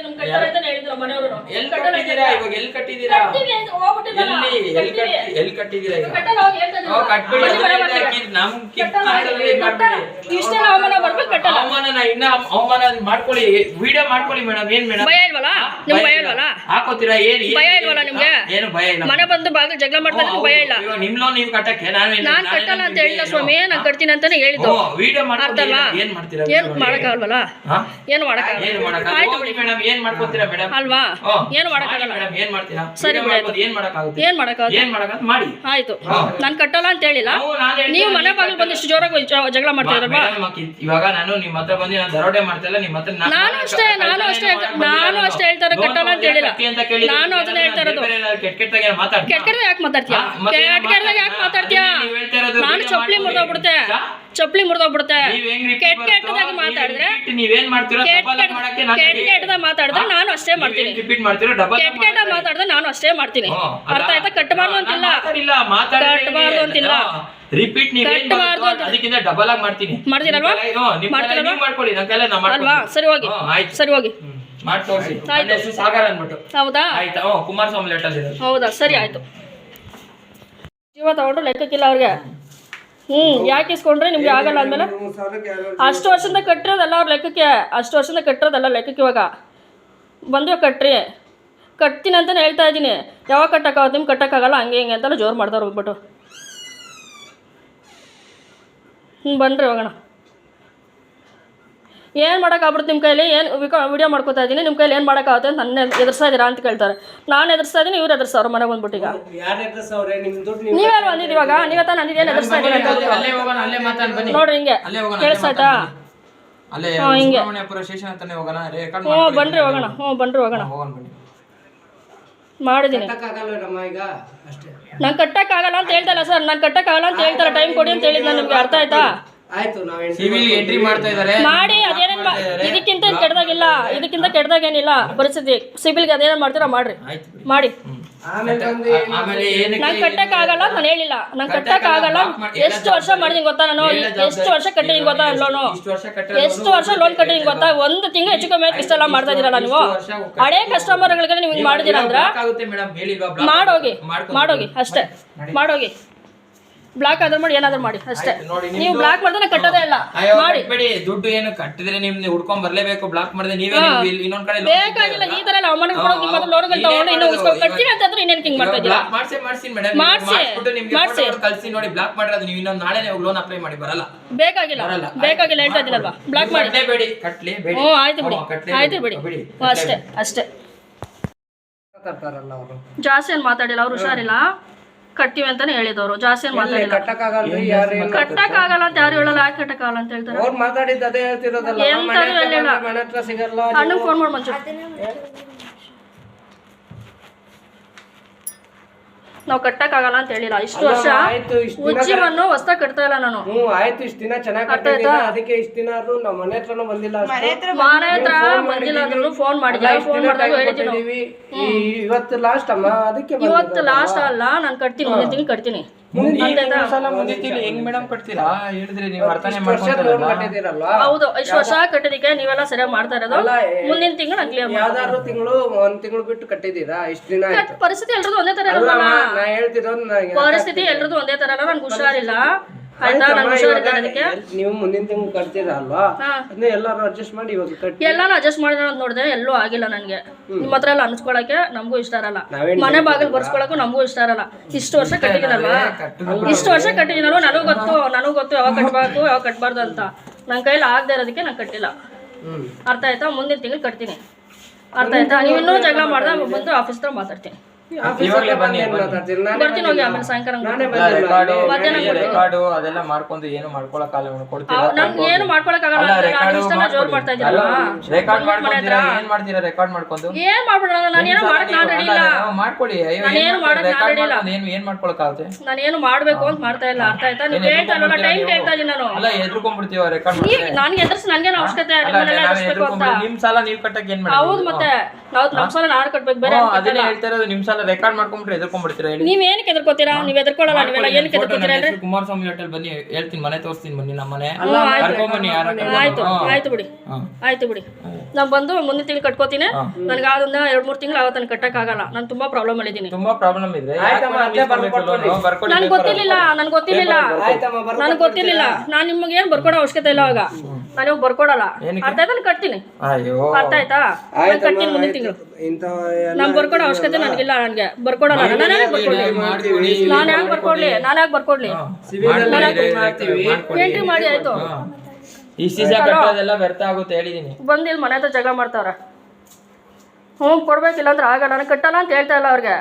ಹೇಳಿದ್ರು ನಿಮ್ ಕಟ್ಟಲ್ಲ ಅಂತಾನೆ ಹೇಳಿದ್ರು ಮನೆಯವರು. ಇವಾಗ ಅಂತ. ಎಲ್ಲಿ ಕಟ್ಟಿ ಈಗ? ಕಟ್ಟಲ್ಲ ಹೇಳ್ತಾ ಇದ್ರು. ಕಟ್ಬಿಡಿ ನಮ್ ಕಿತ್ತಲ್ಲಿ. ಅವಮಾನ ಬರ್ಬೇಕು ಕಟ್ಟಲ್ಲ ಅವಮಾನ ಇನ್ನ ಅವಮಾನ ಮಾಡ್ಕೊಳ್ಳಿ. ವಿಡಿಯೋ ಮಾಡ್ಕೊಳ್ಳಿ ಮೇಡಂ ಏನ್ ಮೇಡಂ ಭಯ ಇಲ್ವಲ್ಲ? ನಿಮ್ಗೆ ಭಯ ಇಲ್ವಲ್ಲ? ಹಾಕೋತೀರಾ? ಏನ್ ಏನ್- ಭಯ ಇಲ್ವಲ್ಲ ನಿಮ್ಗೆ? ಏನು ಭಯ ಇಲ್ಲ. ಮನೆ ಬಂದು ಬಾಗಿಲು ಜಗಳ ಮಾಡ್ತಾ ಇದ್ರೆ ಭಯ ಇಲ್ಲ. ಇವಾಗ ನಿಮ್ ಲೋನ್ ನೀವು ಕಟ್ಟಕ್ಕೆ ನಾನು ನಾನ್ ಕಟ್ಟಲ್ಲ ಅಂತ ಹೇಳಿಲ್ಲ ಸ್ವಾಮಿ. ನಾನು ಕಟ್ತೀನಿ ಅಂತಾನೆ ಹೇಳಿದ್ದು. ವಿಡಿಯೋ ಅರ್ಥ ಏನ್- ಮಾಡ್ತೀರಾ ಏನ್ ಮಾಡಕ್ಕಾಗಲ್ವಲ್ಲ? ಏನ್ ಮಾಡಕ್ಕಾಗಲ್ಲ? ಏನು ಮಾಡಕ್ಕಾಗಲ್ಲ? ಆಯ್ತು ಬಿಡಿ. ಮೇಡಮ್. ಏನ್ ಮಾಡ್ಕೊತೀರಾ ಮೇಡಮ್ ಅಲ್ವಾ? ಏನು ಮಾಡಕ್ಕಾಗಲ್ಲ. ಮೇಡಮ್ ಏನ್ ಮಾಡ್ತೀರಾ? ಸರಿ. ಮಾಡ್ಬೋದು, ಏನ್ ಮಾಡಕ್ಕಾಗುತ್ತೆ? ಏನ್ ಮಾಡಕ್ಕಾಗಲ್ಲ ಏನ್ ಮಾಡಕ್ಕಾಗುತ್ತೆ? ಮಾಡಿ. ಆಯ್ತು. ನಾನು ಕಟ್ಟಲ್ಲ ಅಂತ ಹೇಳಿಲ್ಲ. ನಾವು ಮನೆ ಬಾಗಿಲು ಬಂದು ಇಷ್ಟು ಜೋರಾಗಿ ಜಗಳ ಮಾಡ್ತಾ ಇದ್ರಲ್ವಾ? ಇವಾಗ ನಾನು ನಿಮ್ಮ ಹತ್ರ ಬಂದು ನಾನು ದರೋಡೆ ಮಾಡ್ತಿಲ್ಲ ನಿಮ್ಮ ಹತ್ರ ನಾನು- ಅಷ್ಟೇ, ನಾನು ಅಷ್ಟೇ ನಾನು ಅಷ್ಟೇ ಹೇಳ್ತಾ ಇರೋದು, ಕಟ್ಟಲ್ಲ ಅಂತ ಹೇಳಿಲ್ಲ. ನಾನು ಅದನ್ನ ಹೇಳ್ತಾ ಇರೋದು. ಕೆಟ್ಟ ಕೆಟ್ಟಾಗಿ ಏನಾದ್ರು ಕೆಟ್ಟ ಕೆಟ್ಟದಾಗ ಯಾಕೆ ಮಾತಾಡ್ತೀಯಾ? ಕೆಟ್ಟ ಕೆಟ್ಟದಾಗ ಯಾಕೆ ಮಾತಾಡ್ತೀಯಾ? ನಾನು ಚಪ್ಪಲಿ. ಮುರಿದೋಗ್ಬಿಡುತ್ತೆ? ಚಪ್ಪಲಿ ಮುರಿದೋಗ್ಬಿಡುತ್ತೆ. ಕೆಟ್ಟ ಕೆಟ್ಟದಾಗ ನೀವ್ ಮಾತಾಡಿದ್ರೆ ನೀವೇನ್ ಮಾಡ್ತೀರೋ? ಕೆಟ್ಟ ನಾನು. ಕೆಟ್ಟದಾಗ ಮಾತಾಡಿದ್ರೆ ನಾನು ಅಷ್ಟೇ ಮಾಡ್ತೀನಿ. ರಿಪೀಟ್ ಮಾಡ್ತೀರೋ? ಡಬಲ್ ಕೆಟ್ಟ ಕೆಟ್ಟ ಮಾತಾಡಿದ್ರೆ ನಾನು ಅಷ್ಟೇ ಮಾಡ್ತೀನಿ. ಅರ್ಥ ಆಯ್ತಾ? ಕಟ್ಟಬಾರ್ದು ಅಂತಿಲ್ಲ. ಕಟ್ಟಬಾರ್ದು ಅಂತಿಲ್ಲ. ರಿಪೀಟ್ ನೀವು ಅದಕ್ಕಿಂತ ಡಬಲ್ ಆಗಿ ಮಾಡ್ತೀನಿ. ಮಾಡ್ತೀರಲ್ವಾ? ಮಾಡ್ತೀರಲ್ವಾ? ಮಾಡ್ಕೊಳ್ಳಿ ನನ್ನ ಕೈಲಿ ನಾ ಅಲ್ವಾ? ಸರಿ ಹೋಗಿ. ಆಯ್ತು. ಸರಿ ಹೋಗಿ. ಮಾಡಿ ತೋರಿಸಿ. ನನ್ನ ಹೆಸರು ಸಾಗರ್ ಅಂದ್ಬಿಟ್ಟು. ಹೌದಾ? ಆಯ್ತಾ? ಹ್ಞೂ ಕುಮಾರಸ್ವಾಮಿ ಇದೆ ಹೌದಾ? ಸರಿ ಆಯ್ತು. ಜೀವ ತಗೊಂಡ್ರು ಲೆಕ್ಕಕ್ಕಿಲ್ಲ ಅವ್ರಿಗೆ. ಹ್ಮ್ ಯಾಕೆ ಇಸ್ಕೊಂಡ್ರೆ? ನಿಮ್ಗೆ ಆಗಲ್ಲ ಅಂದ್ಮೇಲೆ ಅಷ್ಟು ವರ್ಷದಿಂದ ಕಟ್ಟಿರೋದಲ್ಲ ಅವ್ರ ಲೆಕ್ಕಕ್ಕೆ ಅಷ್ಟು ವರ್ಷದಿಂದ ಕಟ್ಟಿರೋದಲ್ಲ ಲೆಕ್ಕಕ್ಕೆ ಇವಾಗ. ಬಂದು ಕಟ್ರಿ. ಕಟ್ತೀನಿ ಅಂತಲೇ ಹೇಳ್ತಾ ಇದ್ದೀನಿ. ಯಾವಾಗ ಕಟ್ಟಕ್ಕಾಗುತ್ತೆ ನಿಮ್ಗೆ ಕಟ್ಟಕ್ಕಾಗಲ್ಲ ಹಂಗೆ ಹಿಂಗೆ ಅಂತೆಲ್ಲ ಜೋರು ಮಾಡ್ತಾರೆ ಹೋಗ್ಬಿಟ್ಟು. ಹ್ಞೂ ಬನ್ರಿ ಹೋಗೋಣ. ಏನು ಮಾಡೋಕ್ಕಾಗ್ಬಿಡುತ್ತೆ ನಿಮ್ಮ ಕೈಲಿ? ಏನು ವಿಡಿಯೋ ಮಾಡ್ಕೋತಾ ಇದ್ದೀನಿ ನಿಮ್ಮ ಕೈಲಿ ಏನು ಮಾಡೋಕ್ಕಾಗುತ್ತೆ ಅಂತ ನನ್ನ ಎದುರಿಸ್ತಾ ಇದ್ದೀರಾ ಅಂತ ಕೇಳ್ತಾರೆ. ನಾನು ಎದುರಿಸ್ತಾ ಇದ್ದೀನಿ ಇವ್ರು ಎದುರಿಸ್ತಾರೆ ಮನೆಗೆ ಬಂದ್ಬಿಟ್ಟು ಈಗ. ಯಾರ್ ಎದುರ್ಸವ್ರೆ? ನಿಮ್ ದುಡ್ಡು ನೀವು ನೀವ್ಯಾರು ಬಂದಿದ್ದು ಇವಾಗ? ನೀವೇ ತಾನು ಅಂದಿದ್ದು ಏನು ಎದುರಿಸ್ತಾ ಬನ್ನಿ. ನೋಡ್ರಿ ಹಿಂಗೆ. ಕೇಳಿಸ್ತಾ ಅಲ್ಲೇ ಹಾ, ಹಿಂಗೆ. ಹ್ಞೂ ಬನ್ರಿ ಹೋಗೋಣ. ಹ್ಞೂ ಬನ್ರಿ ಹೋಗೋಣ. ಹೋಗೋಣ ಬನ್ನಿ. ಮಾಡಿದ್ದೀನಿ ಕಟ್ಟಕ್ಕಾಗಲ್ವೇನಮ್ಮ ಈಗ? ಅಷ್ಟೇ. ನಾನು ಕಟ್ಟಕ್ಕಾಗಲ್ಲ ಅಂತ ಹೇಳ್ತಲ್ಲ ಸರ್. ನಾನು ಕಟ್ಟಕ್ಕಾಗಲ್ಲ ಅಂತ ಹೇಳ್ತಾರೆ. ಟೈಮ್ ಕೊಡಿ ಅಂತ ಹೇಳಿದ್ ನಾನು ನಿಮ್ಗೆ ಅರ್ಥ ಆಯ್ತಾ? ಆಯ್ತು ನಾವ್ ಎಂಟ್ರಿ ಸಿವಿಲ್ ಎಂಟ್ರಿ ಮಾಡ್ತಾ ಇದಾರೆ. ಮಾಡಿ ಅದೇನೇನು ಇದಕ್ಕಿಂತ ಕೆಟ್ಟದಾಗಿಲ್ಲ ಇದಕ್ಕಿಂತ ಕೆಟ್ಟದಾಗೇನಿಲ್ಲ ಪರಿಸ್ಥಿತಿ. ಸಿಬಿಲ್ಗೆ ಅದೇನೋ ಮಾಡ್ತೀರಾ ಮಾಡ್ರಿ. ಮಾಡಿ. ಆಮೇಲೆ ಬಂದು ಆ- ಆಮೇಲೆ ಏನಕ್ಕೆ ನಾನು ಹೇಳಿಲ್ಲ ನಾನು ಹೇಳಿಲ್ಲ. ನಾನು ಕಟ್ಟಕ್ಕಾಗಲ್ಲ ಎಷ್ಟು ವರ್ಷ ಮಾಡಿದೀನಿ ಗೊತ್ತಾ ನಾನು? ಎಷ್ಟು ವರ್ಷ ಕಟ್ಟಿದೀನಿ ಗೊತ್ತಾ ಲೋನು ಎಷ್ಟು ವರ್ಷ ಲೋನ್ ಕಟ್ಟಿದೀನಿ ಗೊತ್ತಾ? ಒಂದು ತಿಂಗಳು ಹೆಚ್ಚು ಕಮ್ಮಿ ಇಷ್ಟೆಲ್ಲ ಮಾಡ್ತಾ ಇದೀರಲ್ಲ ನೀವು. ಹಳೆ ಕಸ್ಟಮರ್ಗಳಿಗೆ ನೀವು ಹಿಂಗೆ ಮಾಡಿದೀರ ಅಂದ್ರೆ ಮಾಡೋಗಿ ಮಾಡೋಗಿ ಅಷ್ಟೇ. ಮಾಡೋಗಿ. ಬ್ಲಾಕ್ ಆದ್ರೂ ಮಾಡಿ ಏನಾದ್ರೂ ಮಾಡಿ ಅಷ್ಟೇ. ಆಯ್ತು, ನೋಡಿ ನೀವು ಬ್ಲಾಕ್ ಮಾಡಿದ್ರೆ ನಾನು ಕಟ್ಟೋದೇ ಇಲ್ಲ. ಅಯ್ಯೋ ಮಾಡಿ. ಕಟ್ಬೇಡಿ ದುಡ್ಡು ಏನು ಕಟ್ಟಿದ್ರೆ ನಿಮ್ಗೆ ಹುಡ್ಕೊಂಡ್ ಬರ್ಲೇಬೇಕು ಬ್ಲಾಕ್ ಮಾಡಿದ್ರೆ ನೀವೇ ನೀವು ಇಲ್ಲಿ ಇನ್ನೊಂದ್ ಕಡೆ ಬೇಕಾಗಿಲ್ಲ ಈ ತರ ಎಲ್ಲ ಅವಮಾನ ಕೊಡೋದು ನಿಮ್ಮ ಹತ್ರ ಲೋನ್ಗಳು ತಗೊಂಡು ಇನ್ನು ಕಟ್ಟಿರ ಕಟ್ತೀನಿ ಅಂತಂದ್ರೆ ಇನ್ನೇನು ಕಿಂಗ್ ಮಾಡ್ತಾ ಇದ್ದೀರಾ? ಬ್ಲಾಕ್ ಮಾಡ್ಸಿ ಮಾಡ್ಸಿ ಮೇಡಮ್ ಮಾಡ್ಸಿ. ಮಾಡ್ಬಿಟ್ಟು ನಿಮ್ಗೆ ಮಾಡ್ಸಿ. ಕಳ್ಸಿ ನೋಡಿ ಬ್ಲಾಕ್ ಮಾಡಿರೋದು ನೀವು ಇನ್ನೊಂದು ನಾಳೆ ಲೋನ್ ಅಪ್ಲೈ ಮಾಡಿ ಬರಲ್ಲ. ಬೇಕಾಗಿಲ್ಲ ಬರಲ್ಲ. ಬೇಕಾಗಿಲ್ಲ ಹೇಳ್ತಾ ಇದ್ದೀನಲ್ವಾ? ಬ್ಲಾಕ್ ಮಾಡಿ. ಕಟ್ಲೇಬೇಡಿ ಕಟ್ಲೇಬೇಡಿ ಹ್ಞೂ ಆಯ್ತು ಬಿಡಿ ಹ್ಞೂ, ಕಟ್ಲೇಬೇಡಿ. ಆಯ್ತು ಬಿಡಿ ಬಿಡಿ. ಹ್ಞೂ, ಅಷ್ಟೇ ಅಷ್ಟೇ. ಅವರು. ಜಾಸ್ತಿ ಏನು ಮಾತಾಡಿಲ್ಲ ಅವ್ರು ಹುಷಾರಿಲ್ಲ. ಕಟ್ತೀವಿ ಅಂತಾನೆ ಹೇಳಿದವರು. ಜಾಸ್ತಿ ಕಟ್ಟಕ್ ಮಾತಾಡಿಲ್ಲ. ಕಟ್ಟಕ್ಕಾಗಲ್ರಿ? ಯಾರು ಏನ್ ಕಟ್ಟಕ್ಕಾಗಲ್ಲ ಅಂತ ಯಾರು ಹೇಳಲ್ಲ ಯಾಕೆ ಕಟ್ಟಕ್ಕಾಗಲ್ಲ ಅಂತ ಹೇಳ್ತಾರೆ. ಅವ್ರು ಮಾತಾಡಿದ್ದು ಅದೇ ಹೇಳ್ತಿರೋದಲ್ಲ. ಎಂತದು ಮನೆ ಹತ್ರ ಹೇಳಿಲ್ಲ. ಮನೆ ಹತ್ರ ಸಿಗಲ್ಲ ಅಣ್ಣಂಗೆ ಫೋನ್ ಮಾಡಿ ಮಂಚು ನಾವು ಕಟ್ಟಕ್ಕಾಗಲ್ಲ ಅಂತ ಹೇಳಿಲ್ಲ. ಇಷ್ಟು ವರ್ಷ ಆಯ್ತು ಇಷ್ಟು ದಿನ ಉಜ್ಜಿವನ್ನು ಹೊಸ ಕಟ್ತಾ ಇಲ್ಲ ನಾನು. ಹ್ಞೂ ಆಯ್ತು ಇಷ್ಟು ದಿನ ಚೆನ್ನಾಗಿ ಕಟ್ಟಿದ್ದೀನ ಅದಕ್ಕೆ ಇಷ್ಟು ದಿನ ಆದ್ರೂ ನಮ್ಮ ಮನೆ ಹತ್ರನೂ ಬಂದಿಲ್ಲ ಅಷ್ಟು. ಮನೆ ಹತ್ರ ಬಂದಿಲ್ಲ ಅಂದ್ರೂ ಫೋನ್ ಮಾಡಿದ್ವಿ ಫೋನ್ ಮಾಡಿದಾಗ. ಈ ಇವತ್ತು ಲಾಸ್ಟ್ ಅಮ್ಮ? ಅದಕ್ಕೆ. ಇವತ್ತು ಲಾಸ್ಟ್ ಅಲ್ಲ ನಾನು ಕಟ್ತೀನಿ ಮುಂದಿನ ತಿಂಗಳು ಕಟ್ತೀನಿ. ಹೆಂಗ್ ಮೇಡಮ್ ಕಟ್ತೀರಾ? ಹೇಳಿದ್ರೆ ನೀವು ಅರ್ಥನೇ ಕಟ್ಟಿದ್ದೀರಲ್ವಾ? ಹೌದು ಇಷ್ಟು ವರ್ಷ ಕಟ್ಟಿದಕ್ಕೆ ನೀವೆಲ್ಲ ಸರಿಯಾಗಿ ಮಾಡ್ತಾ ಇರೋದು? ಮುಂದಿನ ತಿಂಗಳು ನಾನು ಕ್ಲಿಯರ್ ಯಾವ್ದಾದ್ರು ತಿಂಗಳು ಒಂದ್ ತಿಂಗಳು ಬಿಟ್ಟು ಕಟ್ಟಿದ್ದೀರಾ? ಇಷ್ಟು ದಿನ ಆಯ್ತು. ಪರಿಸ್ಥಿತಿ ಎಲ್ರದ್ದು ಒಂದೇ ತರ ಅಲ್ಲ ಇರಲ್ಲ ನಾ ಹೇಳ್ತಿರೋದು ಪರಿಸ್ಥಿತಿ ಎಲ್ರದ್ದು ಒಂದೇ ತರ ಅಲ್ಲ ನನ್ಗೆ ಹುಷಾರಿಲ್ಲ. ನೀವು ಮುಂದಿನ ತಿಂಗಳು ಕಟ್ತೀರಾ ಅಲ್ವಾ? ಹಾ. ಅದನ್ನ ಎಲ್ಲಾರು ಅಡ್ಜಸ್ಟ್ ಮಾಡಿ ಇವಾಗ ಕಟ್ಟಿ ಎಲ್ಲಾನು ಅಡ್ಜಸ್ಟ್ ಮಾಡಿದ್ರೆ ಅಂತ ನೋಡಿದೆ ಎಲ್ಲೂ ಆಗಿಲ್ಲ ನನಗೆ. ನಿಮ್ಮ ಹತ್ರ ಎಲ್ಲ ಅನ್ಸ್ಕೊಳಕ್ಕೆ ನಮಗೂ ಇಷ್ಟ ಇರಲ್ಲ. ಮನೆ ಬಾಗಿಲು ಬರ್ಸ್ಕೊಳಕ್ಕೂ ನಮಗೂ ಇಷ್ಟ ಇರಲ್ಲ. ಇಷ್ಟು ವರ್ಷ ಕಟ್ಟಿದ್ದೀನಲ್ವಾ? ಇಷ್ಟು ವರ್ಷ ಕಟ್ಟಿದ್ದೀನಲ್ವ? ನನಗೂ ಗೊತ್ತು ನನಗೂ ಗೊತ್ತು ಯಾವಾಗ ಕಟ್ಟಬೇಕು ಯಾವಾಗ ಕಟ್ಟಬಾರ್ದು ಅಂತ. ನನ್ನ ಕೈಲಿ ಆಗದೆ ಇರೋದಕ್ಕೆ ನಾನು ಕಟ್ಟಿಲ್ಲ. ಅರ್ಥ ಆಯ್ತಾ? ಮುಂದಿನ ತಿಂಗಳು ಕಟ್ತೀನಿ. ಅರ್ಥ ಆಯ್ತಾ? ನೀವು ಇನ್ನೂ ಜಗಳ ಮಾಡ್ದೆ ಬಂದು ಆಫೀಸ್ ಹತ್ರ ಮಾತಾಡ್ತೀನಿ. ಇವಾಗ್ಲೇ ಬನ್ನಿ, ಬರ್ತೀನಿ ಹೋಗಿ ಆಮೇಲೆ ಸಾಯಂಕಾಲ ರೆಕಾರ್ಡು ಬಂದಿಲ್ಲ. ಅದೆಲ್ಲ ಮಾಡ್ಕೊಂಡು ಏನು ಕೊಡ್ತೀರಾ ಇಷ್ಟೆಲ್ಲ ಜೋರ್ ಮಾಡ್ತಾ ರೆಕಾರ್ಡ್ ಮಾಡ್ಕೊಂತೀರಾ? ಮಾಡ್ತೀರಾ ರೆಕಾರ್ಡ್ ಮಾಡ್ಕೊಂಡು? ಏನ್ ಮಾಡ್ಬಿಡೋಣ ನಾನೇನೋ ಮಾಡಕ್ ನಾನು ರೆಡಿ ಇಲ್ಲ. ಅಲ್ಲ, ಮಾಡ್ಕೊಳ್ಳಿ. ಅಯ್ಯೋ ನಾನೇನು ಏನ್ ಮಾಡಕ್ ರೆಕಾರ್ಡ್ ನಾನ್ ಇಲ್ಲ. ಏನು ಮಾಡ್ಬೇಕು ಅಂತ ಮಾಡ್ತಾ ಇಲ್ಲ. ಅರ್ಥ ಆಯ್ತಾ? ನೀವು ಟೈಮ್ ಕೇಳ್ತಾ ಇದೀನಿ ನಾನು. ಅಲ್ಲ ಎದ್ರುಕೊಂಡ್ಬಿಡ್ತೀವ ರೆಕಾರ್ಡ್ ನೀವ್ ಮಾಡಿದ್ರೆ ನನ್ಗೆ ಎದುರ್ಸಿ ನನ್ಗೇನು ಅವಶ್ಯಕತೆ? ನಿಮ್ಮನ್ನೆಲ್ಲ ಎದುರಿಸ್ಬೇಕು ಅಂತ. ಎದ್ರುಕೊಂಡ್ಬಿಡಿ ನಿಮ್ ಸಾಲ ನೀವ್ ಕಟ್ಟಕ್ ಏನ್ ಮಾಡಿ ಹೌದು ಮತ್ತೆ. ನಾವು ನಮ್ ಸಲ ನಾನು ಕಟ್ಬೇಕು. ಬೇರೆ ಅದನ್ನೇ ಹೇಳ್ತಾ ಇರೋದು. ನಿಮ್ ಸಾಲ ಏನಾದ್ರು ರೆಕಾರ್ಡ್ ಮಾಡ್ಕೊಂಡ್ಬಿಟ್ರೆ ಎದ್ಕೊಂಡ್ಬಿಡ್ತೀರಾ ಹೇಳಿ? ನೀವ್ ಏನಕ್ಕೆ ಎದ್ರಕೋತೀರಾ ನೀವ್ ಎದ್ಕೊಳ್ಳಲ್ಲ ನೀವೆಲ್ಲ ಏನಕ್ಕೆ ನನ್ನ ಅಂದ್ರೆ? ಕುಮಾರಸ್ವಾಮಿ ಹೋಟೆಲ್ ಬನ್ನಿ ಹೇಳ್ತೀನಿ ಮನೆ ತೋರಿಸ್ತೀನಿ ಬನ್ನಿ ನಮ್ಮ ಮನೆ. ಹ್ಮ್, ಆಯ್ತು. ಯಾರ ಆಯ್ತು ಆಯ್ತು ಬಿಡಿ. ಆಯ್ತು ಬಿಡಿ. ನಾನ್ ಬಂದು ಮುಂದಿನ ತಿಂಗಳು ಕಟ್ಕೋತೀನಿ. ನನಗೆ ಅದನ್ನ ಎರಡ್ ಮೂರ್ ತಿಂಗಳು ಆಗತ್ತ ಕಟ್ಟಕ್ ಆಗಲ್ಲ ನಾನು ತುಂಬಾ ಪ್ರಾಬ್ಲಮ್ ಅಲ್ಲಿದ್ದೀನಿ. ತುಂಬಾ ಪ್ರಾಬ್ಲಮ್ ಇದೆ. ನನ್ಗೆ ಗೊತ್ತಿರ್ಲಿಲ್ಲ ನನ್ಗೆ ಗೊತ್ತಿರ್ಲಿಲ್ಲ. ಆಯ್ತಮ್ಮ ಬರ್ಕೊ ನನಗೆ ಗೊತ್ತಿರ್ಲಿಲ್ಲ. ನಾನು ನಿಮ್ಗೆ ಏನ್ ಬರ್ಕೊಡೋ ಅವಶ್ಯಕತೆ ಇಲ್ಲ ಅವಾಗ ನಾನು ಬರ್ಕೊಡಲ್ಲ. ಅರ್ಧ ಆಯ್ತಾ ಕಟ್ತೀನಿ. ಅಯ್ಯೋ. ಅರ್ಥ ಆಯ್ತಾ? ನಾನು ಕಟ್ತೀನಿ ಮುಂದಿನ ತಿಂಗಳು. ಇಂಥ ನಾನ್ ಬರ್ಕೊಡೋ ಅವಶ್ಯಕತೆ ನನಗಿಲ್ಲ ನನಗೆ. ಬರ್ಕೊಡಲ್ಲ. ನಾನು ಯಾಕೆ ಬರ್ಕೊಡ್ಲಿ? ನಾನು ಯಾಕೆ ಬರ್ಕೊಡ್ಲಿ? ನಾನು ಯಾಕೆ ಬರ್ಕೊಡ್ಲಿ? ಎಂಟ್ರಿ ಮಾಡಿ ಆಯ್ತು. ಈ ಸೀಸಾ ಕಟ್ಟೋದೆಲ್ಲ ವ್ಯರ್ಥ ಆಗುತ್ತೆ ಹೇಳಿದೀನಿ. ಬಂದು ಇಲ್ಲಿ ಮನೆ ಹತ್ರ ಜಗಳ ಮಾಡ್ತಾವ್ರೆ. ಹ್ಞೂ ಕೊಡ್ಬೇಕಿಲ್ಲ ಅಂದ್ರೆ ಆಗಲ್ಲ ನಾನು ಕಟ್ಟಲ್ಲ ಅಂತ ಹೇಳ್ತಾ ಇಲ್ಲ ಅವ್ರಿಗೆ.